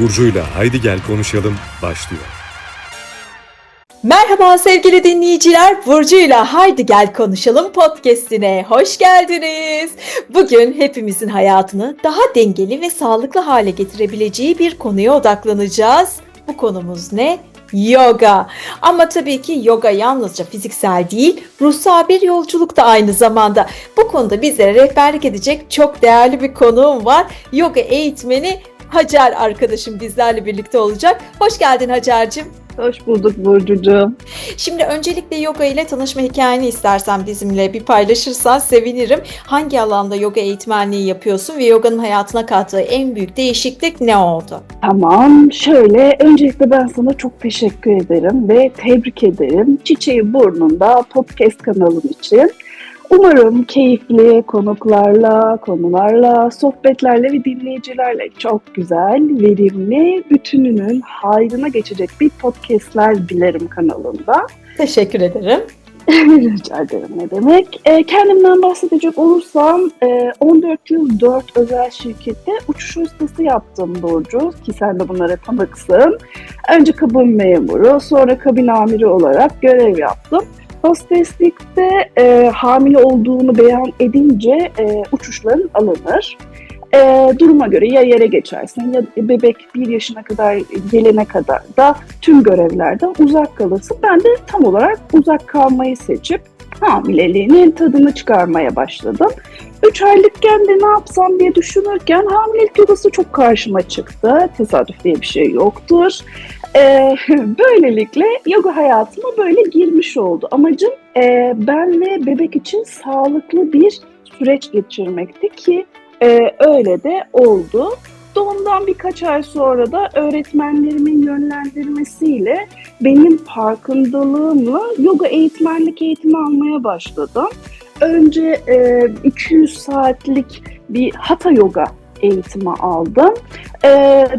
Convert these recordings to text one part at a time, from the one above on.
Burcu'yla Haydi Gel Konuşalım başlıyor. Merhaba sevgili dinleyiciler. Burcu'yla Haydi Gel Konuşalım podcastine hoş geldiniz. Bugün hepimizin hayatını daha dengeli ve sağlıklı hale getirebileceği bir konuya odaklanacağız. Bu konumuz ne? Yoga. Ama tabii ki yoga yalnızca fiziksel değil, ruhsal bir yolculuk da aynı zamanda. Bu konuda bizlere rehberlik edecek çok değerli bir konuğum var. Yoga eğitmeni Hacer arkadaşım bizlerle birlikte olacak. Hoş geldin Hacer'cim. Hoş bulduk Burcucuğum. Şimdi öncelikle yoga ile tanışma hikayeni istersen bizimle bir paylaşırsan sevinirim. Hangi alanda yoga eğitmenliği yapıyorsun ve yoganın hayatına kattığı en büyük değişiklik ne oldu? Tamam, şöyle öncelikle ben sana çok teşekkür ederim ve tebrik ederim. Çiçeği burnunda podcast kanalım için. Umarım keyifli konuklarla, konularla, sohbetlerle ve dinleyicilerle çok güzel, verimli, bütününün hayrına geçecek bir podcastler dilerim kanalımda. Teşekkür ederim. Rica ederim ne demek. E, kendimden bahsedecek olursam e, 14 yıl 4 özel şirkette uçuş ustası yaptım Burcu ki sen de bunlara tanıksın. Önce kabin memuru sonra kabin amiri olarak görev yaptım. Hosteslikte e, hamile olduğunu beyan edince e, uçuşların alınır. E, duruma göre ya yere geçersin ya bebek bir yaşına kadar gelene kadar da tüm görevlerden uzak kalırsın. Ben de tam olarak uzak kalmayı seçip hamileliğinin tadını çıkarmaya başladım. 3 aylıkken de ne yapsam diye düşünürken hamilelik yogası çok karşıma çıktı. Tesadüf diye bir şey yoktur. Ee, böylelikle yoga hayatıma böyle girmiş oldu. Amacım e, ben ve bebek için sağlıklı bir süreç geçirmekti ki e, öyle de oldu. Doğumdan birkaç ay sonra da öğretmenlerimin yönlendirmesiyle benim farkındalığımla yoga eğitmenlik eğitimi almaya başladım. Önce e, 200 saatlik bir hatha yoga eğitimi aldım. E,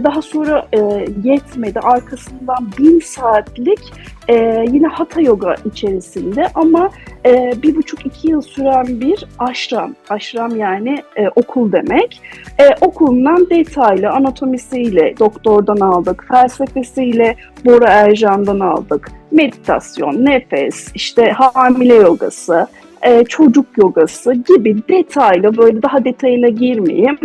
daha sonra e, yetmedi. Arkasından 1000 saatlik e, yine hatha yoga içerisinde ama e, bir buçuk iki yıl süren bir ashram. Ashram yani e, okul demek. E, okulundan detaylı anatomisiyle doktordan aldık, felsefesiyle Bora Ercan'dan aldık. Meditasyon, nefes, işte hamile yogası, e, çocuk yogası gibi detaylı böyle daha detayına girmeyeyim.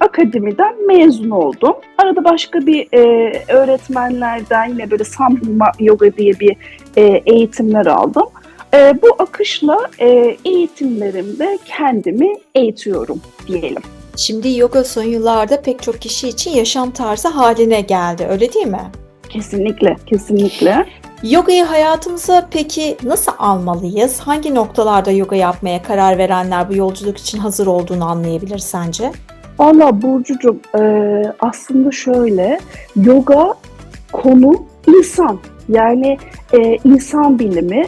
Akademiden mezun oldum. Arada başka bir e, öğretmenlerden yine böyle Samhuma Yoga diye bir e, eğitimler aldım. E, bu akışla e, eğitimlerimde kendimi eğitiyorum diyelim. Şimdi yoga son yıllarda pek çok kişi için yaşam tarzı haline geldi öyle değil mi? Kesinlikle, kesinlikle. Yogayı hayatımıza peki nasıl almalıyız? Hangi noktalarda yoga yapmaya karar verenler bu yolculuk için hazır olduğunu anlayabilir sence? Valla Burcucuğum e, aslında şöyle yoga konu insan yani e, insan bilimi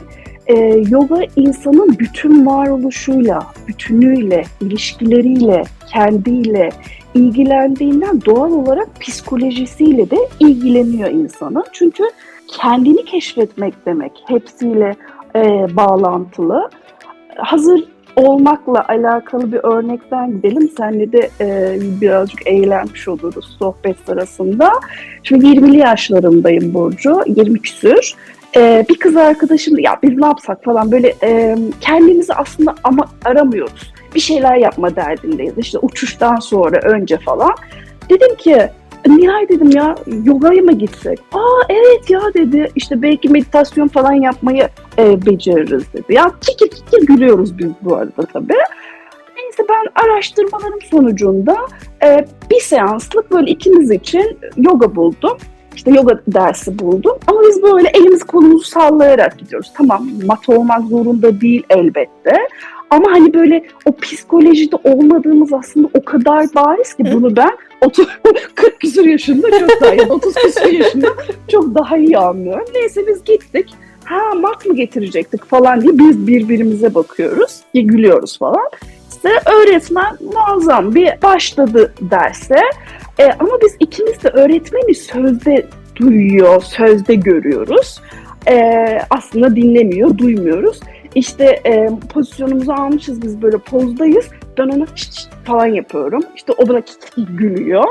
e, yoga insanın bütün varoluşuyla, bütünüyle, ilişkileriyle, kendiyle ilgilendiğinden doğal olarak psikolojisiyle de ilgileniyor insanın. Çünkü kendini keşfetmek demek hepsiyle e, bağlantılı. Hazır olmakla alakalı bir örnekten gidelim. Seninle de e, birazcık eğlenmiş oluruz sohbet sırasında. Şimdi 20'li yaşlarımdayım Burcu, 20 küsür. E, bir kız arkadaşım ya biz ne yapsak falan böyle e, kendimizi aslında ama aramıyoruz. Bir şeyler yapma derdindeyiz. İşte uçuştan sonra önce falan. Dedim ki Nihal dedim ya yogaya mı gitsek? Aa evet ya dedi işte belki meditasyon falan yapmayı e, beceririz dedi. Ya kikir kikir gülüyoruz biz bu arada tabii. Neyse ben araştırmalarım sonucunda e, bir seanslık böyle ikimiz için yoga buldum. İşte yoga dersi buldum. Ama biz böyle elimiz kolumuzu sallayarak gidiyoruz. Tamam mat olmak zorunda değil elbette. Ama hani böyle o psikolojide olmadığımız aslında o kadar bariz ki bunu ben 30, 40 küsur yaşında çok daha iyi, 30 küsur yaşında çok daha iyi anlıyorum. Neyse biz gittik. Ha mat mı getirecektik falan diye biz birbirimize bakıyoruz. Ya gülüyoruz falan. İşte öğretmen muazzam bir başladı derse. E, ama biz ikimiz de öğretmeni sözde duyuyor, sözde görüyoruz. E, aslında dinlemiyor, duymuyoruz. İşte e, pozisyonumuzu almışız biz böyle pozdayız. Ben ona falan yapıyorum. İşte o kik gülüyor.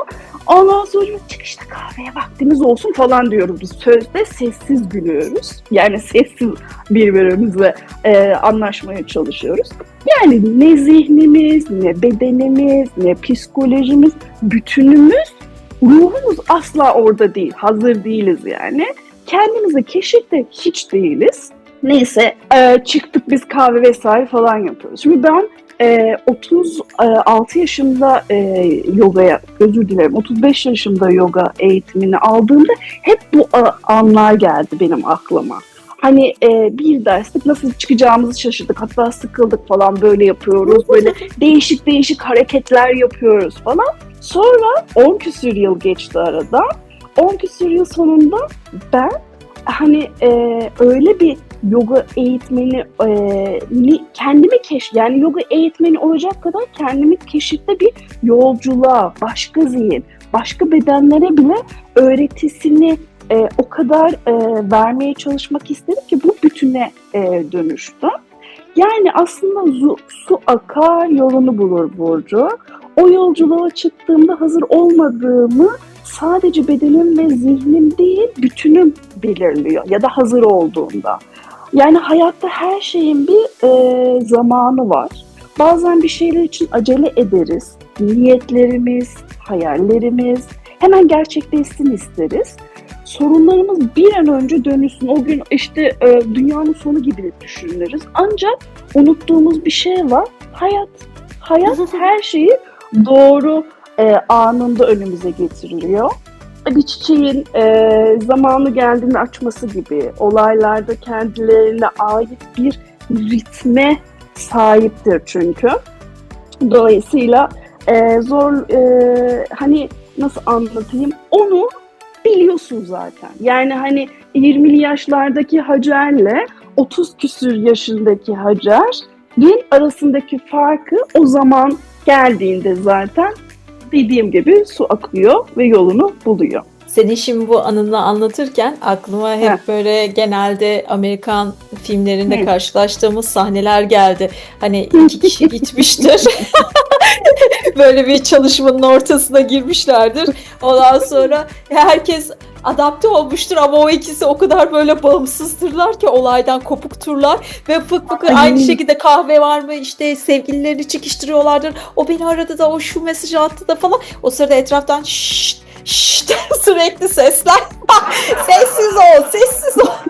Ondan sonra çık işte kahveye vaktimiz olsun falan diyoruz. Biz sözde sessiz gülüyoruz. Yani sessiz birbirimizle e, anlaşmaya çalışıyoruz. Yani ne zihnimiz, ne bedenimiz, ne psikolojimiz, bütünümüz, ruhumuz asla orada değil. Hazır değiliz yani. Kendimizi keşifte hiç değiliz. Neyse e, çıktık biz kahve vesaire falan yapıyoruz. Şimdi ben e, 36 yaşımda e, yogaya, özür dilerim 35 yaşımda yoga eğitimini aldığımda hep bu a- anlar geldi benim aklıma. Hani e, bir derslik nasıl çıkacağımızı şaşırdık. Hatta sıkıldık falan böyle yapıyoruz. Böyle değişik değişik hareketler yapıyoruz falan. Sonra 10 küsür yıl geçti arada. 10 küsür yıl sonunda ben hani e, öyle bir yoga eğitmeni e, kendimi keş yani yoga eğitmeni olacak kadar kendimi keşifte bir yolculuğa, başka zihin, başka bedenlere bile öğretisini e, o kadar e, vermeye çalışmak istedim ki bu bütüne e, dönüştü. Yani aslında su, su akar yolunu bulur Burcu. O yolculuğa çıktığımda hazır olmadığımı sadece bedenim ve zihnim değil bütünüm belirliyor ya da hazır olduğunda. Yani hayatta her şeyin bir e, zamanı var. Bazen bir şeyler için acele ederiz. Niyetlerimiz, hayallerimiz hemen gerçekleşsin isteriz. Sorunlarımız bir an önce dönüşsün. O gün işte e, dünyanın sonu gibi düşünürüz. Ancak unuttuğumuz bir şey var. Hayat. Hayat her şeyi doğru e, anında önümüze getiriliyor. Bir çiçeğin e, zamanı geldiğinde açması gibi olaylarda kendilerine ait bir ritme sahiptir çünkü. Dolayısıyla e, zor e, hani nasıl anlatayım onu biliyorsun zaten. Yani hani 20'li yaşlardaki Hacer'le 30 küsür yaşındaki Hacer'in arasındaki farkı o zaman geldiğinde zaten dediğim gibi su akıyor ve yolunu buluyor. Senin şimdi bu anını anlatırken aklıma hep Heh. böyle genelde Amerikan filmlerinde Hı. karşılaştığımız sahneler geldi. Hani iki kişi gitmiştir. böyle bir çalışmanın ortasına girmişlerdir. Ondan sonra herkes adapte olmuştur ama o ikisi o kadar böyle bağımsızdırlar ki olaydan kopukturlar ve fık fık Ay. aynı şekilde kahve var mı işte sevgililerini çekiştiriyorlardır. O beni aradı da o şu mesajı attı da falan. O sırada etraftan şşt şşt sürekli sesler. sessiz ol, sessiz ol.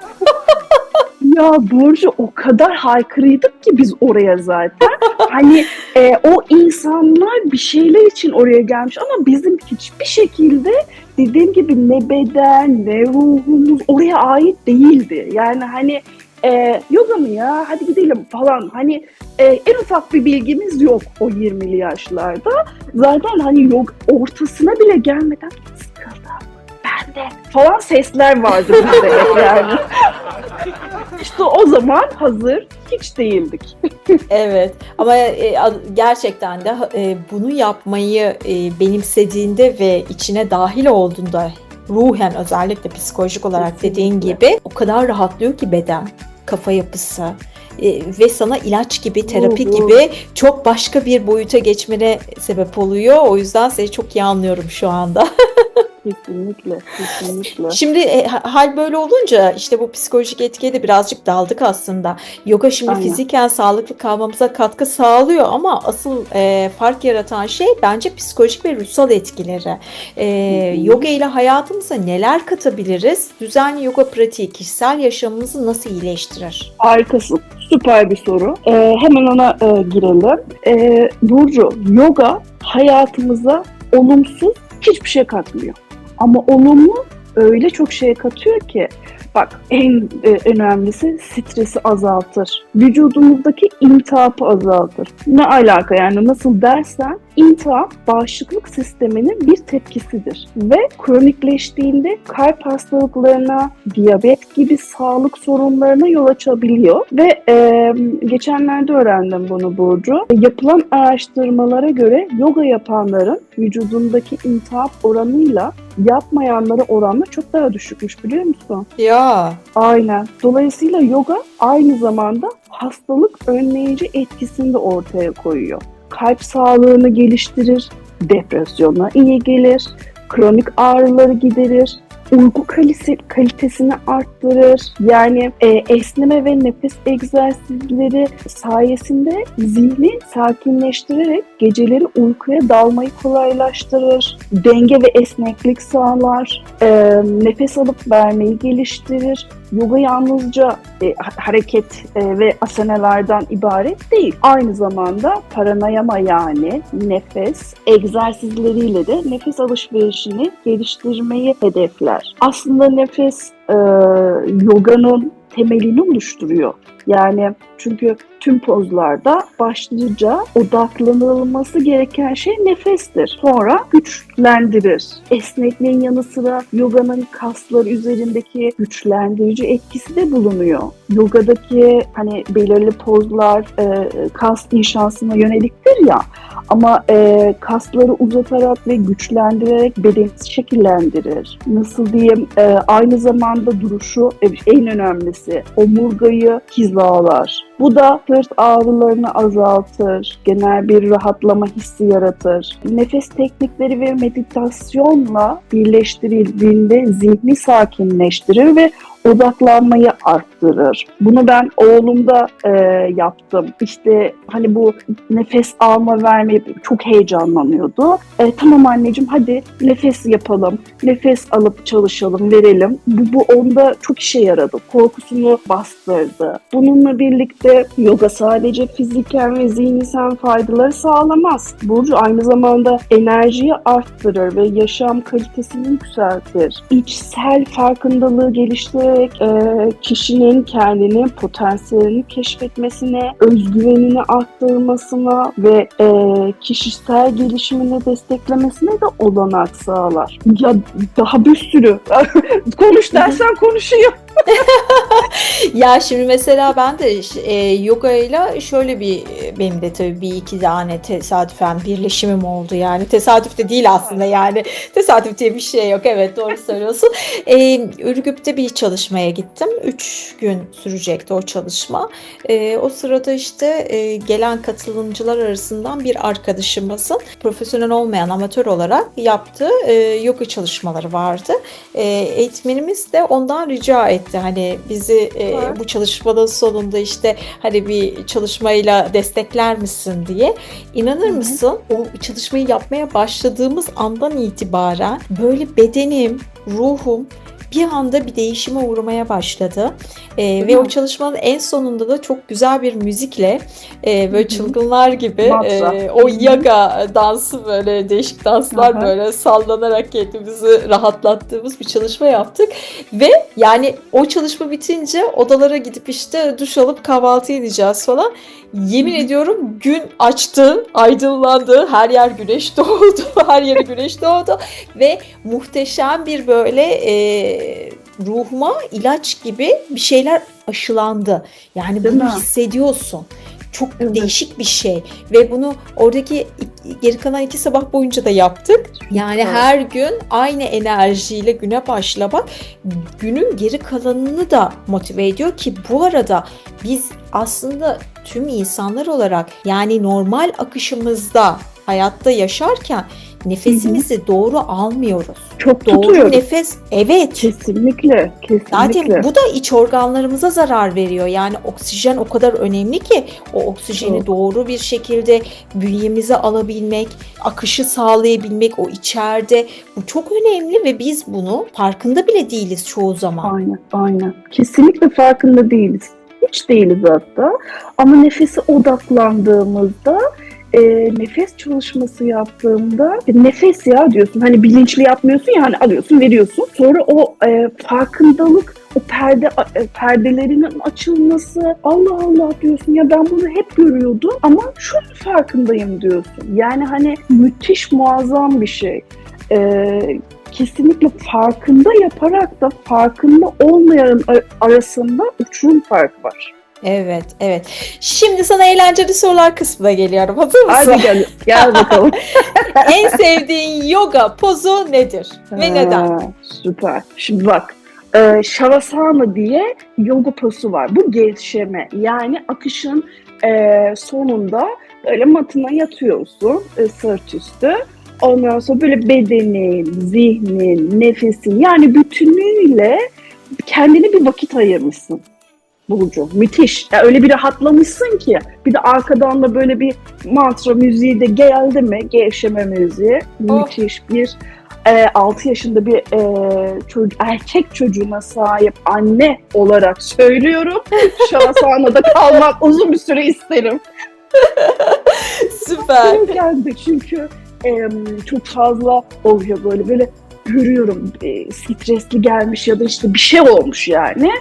Ya Burcu o kadar haykırıydık ki biz oraya zaten. hani e, o insanlar bir şeyler için oraya gelmiş ama bizim hiçbir şekilde dediğim gibi ne beden ne ruhumuz oraya ait değildi. Yani hani e, yoga mı ya hadi gidelim falan hani e, en ufak bir bilgimiz yok o 20'li yaşlarda. Zaten hani yok ortasına bile gelmeden sıkıldım ben de falan sesler vardı bizde yani. İşte o zaman hazır hiç değildik. Evet ama e, gerçekten de e, bunu yapmayı e, benimsediğinde ve içine dahil olduğunda ruhen özellikle psikolojik olarak dediğin Kesinlikle. gibi o kadar rahatlıyor ki beden, kafa yapısı e, ve sana ilaç gibi, terapi Ruhu. gibi çok başka bir boyuta geçmene sebep oluyor. O yüzden seni çok iyi anlıyorum şu anda. Kesinlikle, kesinlikle. Şimdi e, ha- hal böyle olunca işte bu psikolojik etkiye de birazcık daldık aslında. Yoga şimdi Aynen. fiziken sağlıklı kalmamıza katkı sağlıyor ama asıl e, fark yaratan şey bence psikolojik ve ruhsal etkileri. E, Hı hı. yoga ile hayatımıza neler katabiliriz? Düzenli yoga pratiği kişisel yaşamımızı nasıl iyileştirir? Harikasın. Süper bir soru. Ee, hemen ona e, girelim. Ee, Burcu, yoga hayatımıza olumsuz hiçbir şey katmıyor. Ama olumlu öyle çok şey katıyor ki bak en e, önemlisi stresi azaltır. Vücudumuzdaki iltihapı azaltır. Ne alaka yani nasıl dersen iltihap bağışıklık sisteminin bir tepkisidir ve kronikleştiğinde kalp hastalıklarına, diyabet gibi sağlık sorunlarına yol açabiliyor ve e, geçenlerde öğrendim bunu Burcu. Yapılan araştırmalara göre yoga yapanların vücudundaki iltihap oranıyla yapmayanlara oranla çok daha düşükmüş biliyor musun? Ya Aynen. Dolayısıyla yoga aynı zamanda hastalık önleyici etkisini de ortaya koyuyor. kalp sağlığını geliştirir, depresyona iyi gelir, kronik ağrıları giderir, uyku kalisi, kalitesini arttırır. Yani e, esneme ve nefes egzersizleri sayesinde zihni sakinleştirerek geceleri uykuya dalmayı kolaylaştırır. Denge ve esneklik sağlar. E, nefes alıp vermeyi geliştirir. Yoga yalnızca e, ha- hareket e, ve asenelerden ibaret değil. Aynı zamanda pranayama yani nefes egzersizleriyle de nefes alışverişini geliştirmeyi hedefler. Aslında nefes e, yoganın temelini oluşturuyor. Yani çünkü tüm pozlarda başlıca odaklanılması gereken şey nefestir. Sonra güçlendirir. Esnekliğin yanı sıra yoganın kaslar üzerindeki güçlendirici etkisi de bulunuyor. Yogadaki hani belirli pozlar e, kas inşasına yöneliktir ya ama e, kasları uzatarak ve güçlendirerek bedeni şekillendirir. Nasıl diyeyim e, aynı zamanda duruşu e, en önemlisi omurgayı hizalar. Bu da sırt ağrılarını azaltır, genel bir rahatlama hissi yaratır. Nefes teknikleri ve meditasyonla birleştirildiğinde zihni sakinleştirir ve odaklanmayı arttırır. Bunu ben oğlumda e, yaptım. İşte hani bu nefes alma verme çok heyecanlanıyordu. E, tamam anneciğim hadi nefes yapalım. Nefes alıp çalışalım, verelim. Bu, bu onda çok işe yaradı. Korkusunu bastırdı. Bununla birlikte yoga sadece fiziken ve zihinsel faydaları sağlamaz. Burcu aynı zamanda enerjiyi arttırır ve yaşam kalitesini yükseltir. İçsel farkındalığı geliştirerek e, kişinin kendini, potansiyelini keşfetmesine, özgüvenini arttırmasına ve e, kişisel gelişimini desteklemesine de olanak sağlar. Ya daha bir sürü. Konuş dersen konuşayım. Ya şimdi mesela ben de e, yoga ile şöyle bir benim de tabii bir iki tane tesadüfen birleşimim oldu yani tesadüf de değil aslında yani tesadüf diye bir şey yok evet doğru söylüyorsun. E, Ürgüp'te bir çalışmaya gittim. Üç gün sürecekti o çalışma. E, o sırada işte e, gelen katılımcılar arasından bir arkadaşımızın profesyonel olmayan amatör olarak yaptığı e, yoga çalışmaları vardı. E, eğitmenimiz de ondan rica etti hani bizi e, bu çalışmanın sonunda işte hani bir çalışmayla destekler misin diye. İnanır Hı hı. mısın o çalışmayı yapmaya başladığımız andan itibaren böyle bedenim, ruhum bir anda bir değişime uğramaya başladı. E, ve mi? o çalışmanın en sonunda da çok güzel bir müzikle e, böyle çılgınlar gibi e, o yaga dansı böyle değişik danslar Aha. böyle sallanarak kendimizi rahatlattığımız bir çalışma yaptık. Ve yani o çalışma bitince odalara gidip işte duş alıp kahvaltı edeceğiz falan. Yemin ediyorum gün açtı, aydınlandı, her yer güneş doğdu, her yere güneş doğdu ve muhteşem bir böyle e, ruhuma ilaç gibi bir şeyler aşılandı. Yani Değil bunu mi? hissediyorsun. Çok Evet. değişik bir şey ve bunu oradaki geri kalan iki sabah boyunca da yaptık. Yani Evet. her gün aynı enerjiyle güne başlamak günün geri kalanını da motive ediyor ki bu arada biz aslında tüm insanlar olarak yani normal akışımızda hayatta yaşarken nefesimizi doğru almıyoruz. Çok Doğru tutuyorum. nefes evet Kesinlikle, kesinlikle. Zaten bu da iç organlarımıza zarar veriyor. Yani oksijen o kadar önemli ki o oksijeni Çok. doğru bir şekilde bünyemize alabilmek, akışı sağlayabilmek o içeride bu çok önemli ve biz bunu farkında bile değiliz çoğu zaman. Aynen, aynen. Kesinlikle farkında değiliz. Hiç değiliz hatta. Ama nefese odaklandığımızda, e, nefes çalışması yaptığımda e, nefes ya diyorsun. Hani bilinçli yapmıyorsun ya hani alıyorsun veriyorsun. Sonra o e, farkındalık o perde e, perdelerinin açılması Allah Allah diyorsun ya ben bunu hep görüyordum ama şu farkındayım diyorsun. Yani hani müthiş muazzam bir şey. Ee, kesinlikle farkında yaparak da farkında olmayan a- arasında uçurum fark var. Evet, evet. Şimdi sana eğlenceli sorular kısmına geliyorum. Hazır mısın? Hadi gel, gel bakalım. en sevdiğin yoga pozu nedir ve neden? Ha, süper. Şimdi bak, e, Shavasana diye yoga pozu var. Bu gevşeme. Yani akışın e, sonunda Böyle matına yatıyorsun e, sırt üstü. Ondan sonra böyle bedenin, zihnin, nefesin yani bütünüyle kendine bir vakit ayırmışsın. Burcu. Müthiş. Ya öyle bir rahatlamışsın ki. Bir de arkadan da böyle bir mantra müziği de geldi mi? Gevşeme müziği. Oh. Müthiş bir e, 6 yaşında bir e, çocuk, erkek çocuğuna sahip anne olarak söylüyorum. Şahasana'da kalmak uzun bir süre isterim. Süper. Çok geldi çünkü e, çok fazla oluyor böyle böyle görüyorum e, stresli gelmiş ya da işte bir şey olmuş yani.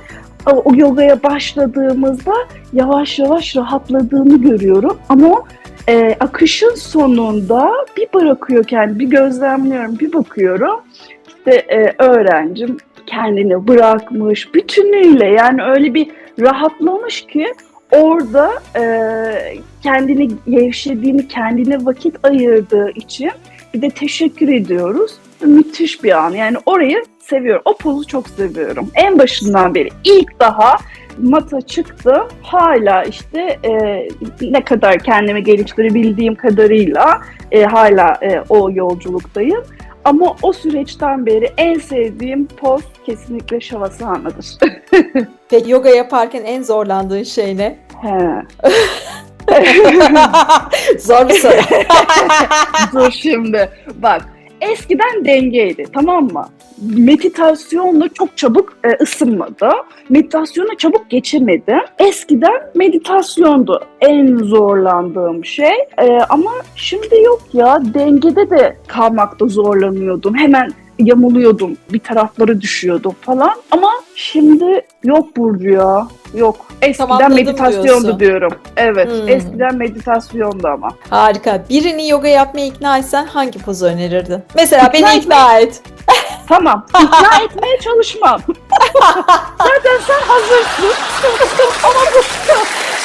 O, yogaya başladığımızda yavaş yavaş rahatladığını görüyorum. Ama e, akışın sonunda bir bırakıyor kendi bir gözlemliyorum bir bakıyorum. İşte e, öğrencim kendini bırakmış bütünüyle. Yani öyle bir rahatlamış ki orada e, kendini gevşediğini, kendine vakit ayırdığı için bir de teşekkür ediyoruz. Müthiş bir an. Yani orayı seviyorum. O pozu çok seviyorum. En başından beri ilk daha mata çıktım. Hala işte e, ne kadar kendimi geliştirebildiğim kadarıyla e, hala e, o yolculuktayım. Ama o süreçten beri en sevdiğim poz kesinlikle Şavasana'dır. Peki yoga yaparken en zorlandığın şey ne? He. Zor bir soru. Dur şimdi. Bak eskiden dengeydi tamam mı? Meditasyonla çok çabuk e, ısınmadı. Meditasyona çabuk geçemedi. Eskiden meditasyondu en zorlandığım şey. E, ama şimdi yok ya dengede de kalmakta zorlanıyordum. Hemen yamuluyordum. Bir tarafları düşüyordum falan. Ama şimdi yok Burcu ya. Yok. Eskiden Tamamladım meditasyondu diyorsun. diyorum. Evet. Hmm. Eskiden meditasyondu ama. Harika. Birini yoga yapmaya ikna etsen hangi pozu önerirdin? Mesela İkna beni ikna et. Tamam. İkna etmeye çalışmam. Zaten sen hazırsın. Ama bu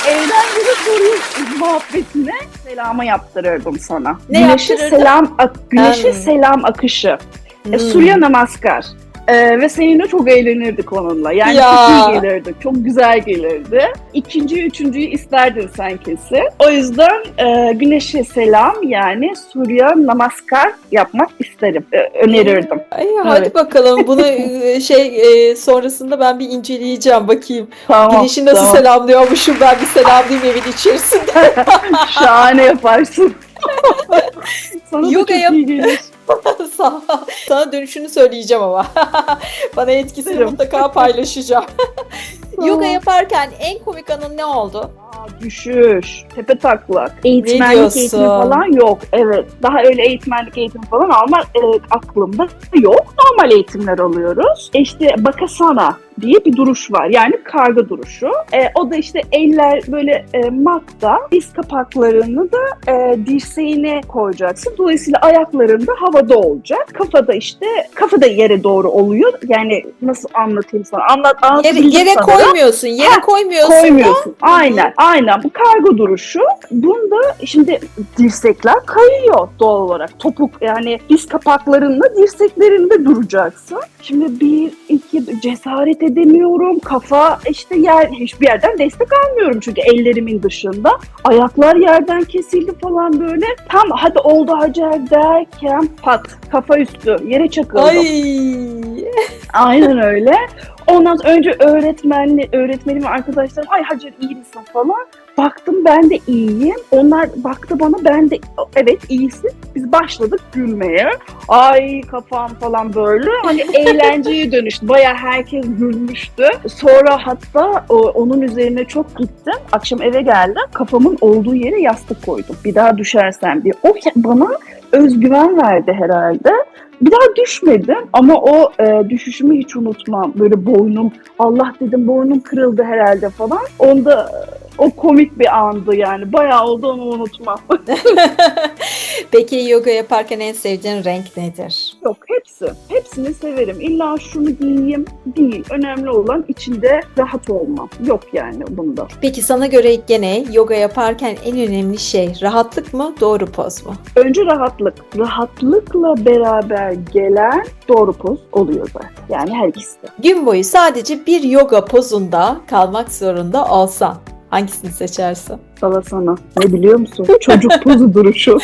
eğlenceli soru muhabbetine selamı yaptırırdım sana. Ne güneşe yaptırırdın? selam, ak- güneşe Hmm. selam akışı. Hmm. E, Surya Namaskar. E, ve seninle çok eğlenirdik onunla. Yani Ya. çok iyi gelirdi. Çok güzel gelirdi. İkinciyi, üçüncüyü isterdin sen kesin. O yüzden e, güneşe selam yani Surya Namaskar yapmak isterim. E, önerirdim. Ay, hadi Evet. bakalım bunu e, şey e, sonrasında ben bir inceleyeceğim bakayım. Tamam. Güneşi nasıl tamam. selamlıyormuşum ben bir selamlayayım evin içerisinde. Şahane yaparsın. Sana da Yoga çok yap- iyi gelir. Ol. Sana dönüşünü söyleyeceğim ama. Bana etkisini mutlaka paylaşacağım. Yoga yaparken en komik anın ne oldu? Aa, düşüş, tepe taklak, eğitmenlik eğitimi falan yok. Evet, daha öyle eğitmenlik eğitimi falan almak e, aklımda yok. Normal eğitimler alıyoruz. E işte bakasana diye bir duruş var. Yani karga duruşu. E, o da işte eller böyle e, matta, diz kapaklarını da e, dirseğine koyacaksın. Dolayısıyla ayakların da havada olacak. Kafada işte, kafada yere doğru oluyor. Yani nasıl anlatayım sana? Anlat, Yere, yere sanırım koymuyorsun. Yere Ha, koymuyorsun. koymuyorsun. Aynen, aynen. Bu kargo duruşu. Bunda şimdi dirsekler kayıyor doğal olarak. Topuk yani diz kapaklarınla dirseklerinde duracaksın. Şimdi bir, iki cesaret edemiyorum. Kafa işte yer, hiçbir yerden destek almıyorum çünkü ellerimin dışında. Ayaklar yerden kesildi falan böyle. Tam hadi oldu Hacer derken pat kafa üstü yere çakıldım. Ay. Aynen öyle. Ondan sonra önce öğretmenli, öğretmenim ve arkadaşlarım ay Hacer iyi misin falan. Baktım ben de iyiyim. Onlar baktı bana ben de evet iyisin. Biz başladık gülmeye. Ay kafam falan böyle. Hani eğlenceye dönüştü. Baya herkes gülmüştü. Sonra hatta o, onun üzerine çok gittim. Akşam eve geldim. Kafamın olduğu yere yastık koydum. Bir daha düşersem diye. O bana özgüven verdi herhalde. Bir daha düşmedim ama o e, düşüşümü hiç unutmam. Böyle boynum, Allah dedim boynum kırıldı herhalde falan. Onda o komik bir andı yani. Bayağı oldu onu unutmam. Peki yoga yaparken en sevdiğin renk nedir? Yok hepsi. Hepsini severim. İlla şunu giyeyim değil. Önemli olan içinde rahat olmam. Yok yani bunda. Peki sana göre gene yoga yaparken en önemli şey rahatlık mı, doğru poz mu? Önce rahatlık. Rahatlıkla beraber gelen doğru poz oluyor zaten. Yani her ikisi de. Gün boyu sadece bir yoga pozunda kalmak zorunda olsan Hangisini seçersin? Balasana. Ne biliyor musun? Çocuk pozu duruşu.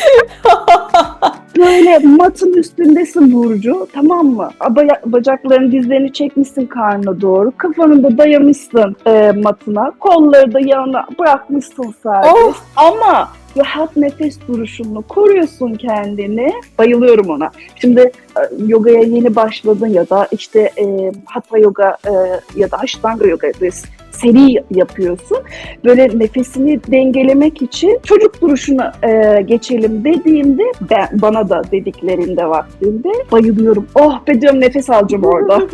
Böyle matın üstündesin Burcu tamam mı? Aba- Bacaklarını dizlerini çekmişsin karnına doğru. Kafanı da dayamışsın e, matına. Kolları da yanına bırakmışsın serbest. Oh! Ama rahat nefes duruşunu koruyorsun kendini. Bayılıyorum ona. Şimdi e, yogaya yeni başladın ya da işte e, hatha yoga e, ya da ashtanga yoga biz seri yapıyorsun. Böyle nefesini dengelemek için çocuk duruşuna e, geçelim dediğimde ben, bana da dediklerinde vaktinde bayılıyorum. Oh be diyorum nefes alacağım orada.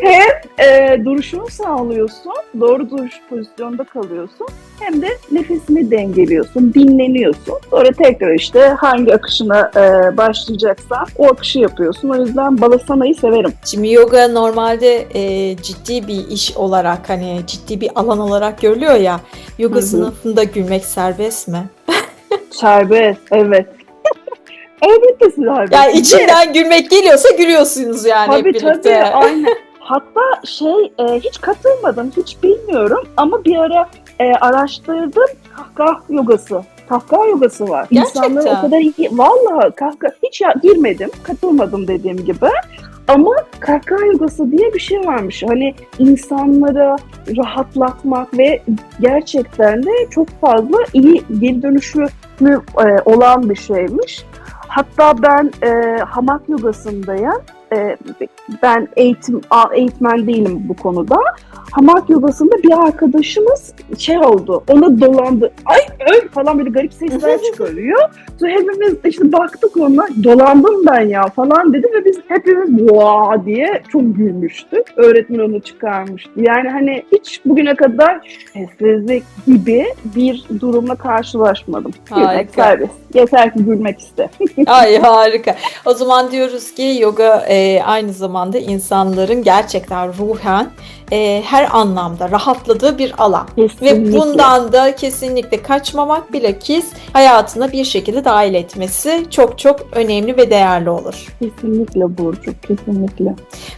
hem e, duruşunu sağlıyorsun, doğru duruş pozisyonda kalıyorsun hem de nefesini dengeliyorsun, dinleniyorsun. Sonra tekrar işte hangi akışına e, başlayacaksan o akışı yapıyorsun. O yüzden balasanayı severim. Şimdi yoga normalde e, ciddi bir iş olarak hani ciddi bir alan olarak görülüyor ya. Yoga Hı hı. sınıfında gülmek serbest mi? Serbest, evet. Elbette serbest. Yani içinden gülmek geliyorsa gülüyorsunuz yani hep Tabii birlikte. tabii aynen. Hatta şey e, hiç katılmadım, hiç bilmiyorum ama bir ara e, araştırdım kahkaha yogası. Kahkaha yogası var. Gerçekten. İnsanlar o kadar iyi. Vallahi kahkaha hiç ya, girmedim, katılmadım dediğim gibi. Ama kahkaha yogası diye bir şey varmış. Hani insanlara rahatlatmak ve gerçekten de çok fazla iyi geri dönüşü e, olan bir şeymiş. Hatta ben e, hamak yogasındayım. E, ben eğitim eğitmen değilim bu konuda. Hamak yogasında bir arkadaşımız şey oldu. Ona dolandı. Ay öl falan böyle garip sesler çıkarıyor. Sonra hepimiz işte baktık ona. Dolandım ben ya falan dedi ve biz hepimiz vaa diye çok gülmüştük. Öğretmen onu çıkarmıştı. Yani hani hiç bugüne kadar sessizlik gibi bir durumla karşılaşmadım. Harika. serbest. Yeter ki gülmek iste. Ay harika. O zaman diyoruz ki yoga e, aynı zamanda insanların gerçekten ruhen e, her anlamda rahatladığı bir alan. Ve Kesinlikle. bundan da kesinlikle kaçmamak bilakis hayatına bir şekilde dahil etmesi çok çok önemli ve değerli olur. Kesinlikle Burcu, kesinlikle.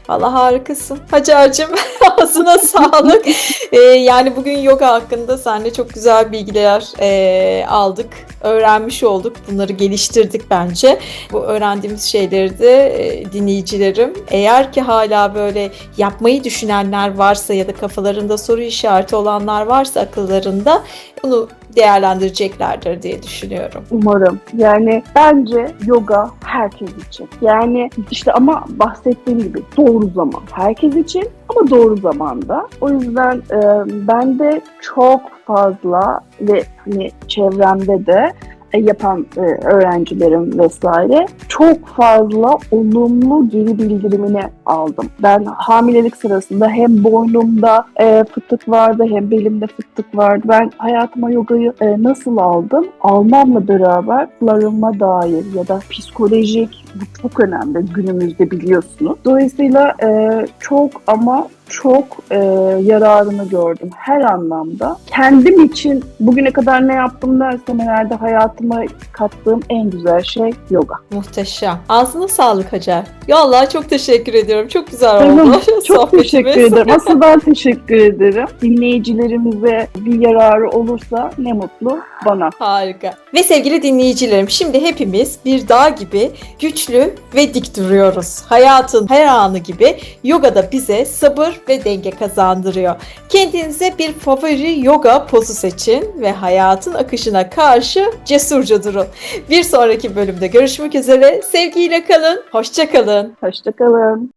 Valla harikasın. Hacer'cim ağzına sağlık. Ee, yani bugün yoga hakkında seninle çok güzel bilgiler e, aldık. Öğrenmiş olduk. Bunları geliştirdik bence. Bu öğrendiğimiz şeyleri de e, dinleyicilerim eğer ki hala böyle yapmayı düşünenler varsa ya da kafalarında soru işareti olanlar varsa akıllarında bunu değerlendireceklerdir diye düşünüyorum. Umarım. Yani bence yoga herkes için. Yani işte ama bahsettiğim gibi doğru zaman. Herkes için ama doğru zamanda. O yüzden e, ben de çok fazla ve hani çevremde de yapan e, öğrencilerim vesaire çok fazla olumlu geri bildirimini aldım. Ben hamilelik sırasında hem boynumda e, fıtık vardı hem belimde fıtık vardı. Ben hayatıma yogayı e, nasıl aldım? Almamla beraber larınma dair ya da psikolojik bu çok önemli günümüzde biliyorsunuz. Dolayısıyla e, çok ama çok e, yararını gördüm her anlamda. Kendim için bugüne kadar ne yaptım dersem herhalde hayatıma kattığım en güzel şey yoga. Muhteşem. Ağzına sağlık Hacer. Ya Allah çok teşekkür ediyorum. Çok güzel oldu. Çok sohbetimiz. teşekkür ederim. Asıl ben teşekkür ederim. Dinleyicilerimize bir yararı olursa ne mutlu bana. Harika. Ve sevgili dinleyicilerim şimdi hepimiz bir dağ gibi güçlü ve dik duruyoruz. Hayatın her anı gibi yoga da bize sabır ve denge kazandırıyor. Kendinize bir favori yoga pozu seçin ve hayatın akışına karşı cesurca durun. Bir sonraki bölümde görüşmek üzere. Sevgiyle kalın. Hoşça kalın. Hoşçakalın.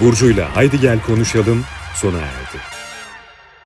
Burcu'yla Haydi Gel Konuşalım sona erdi.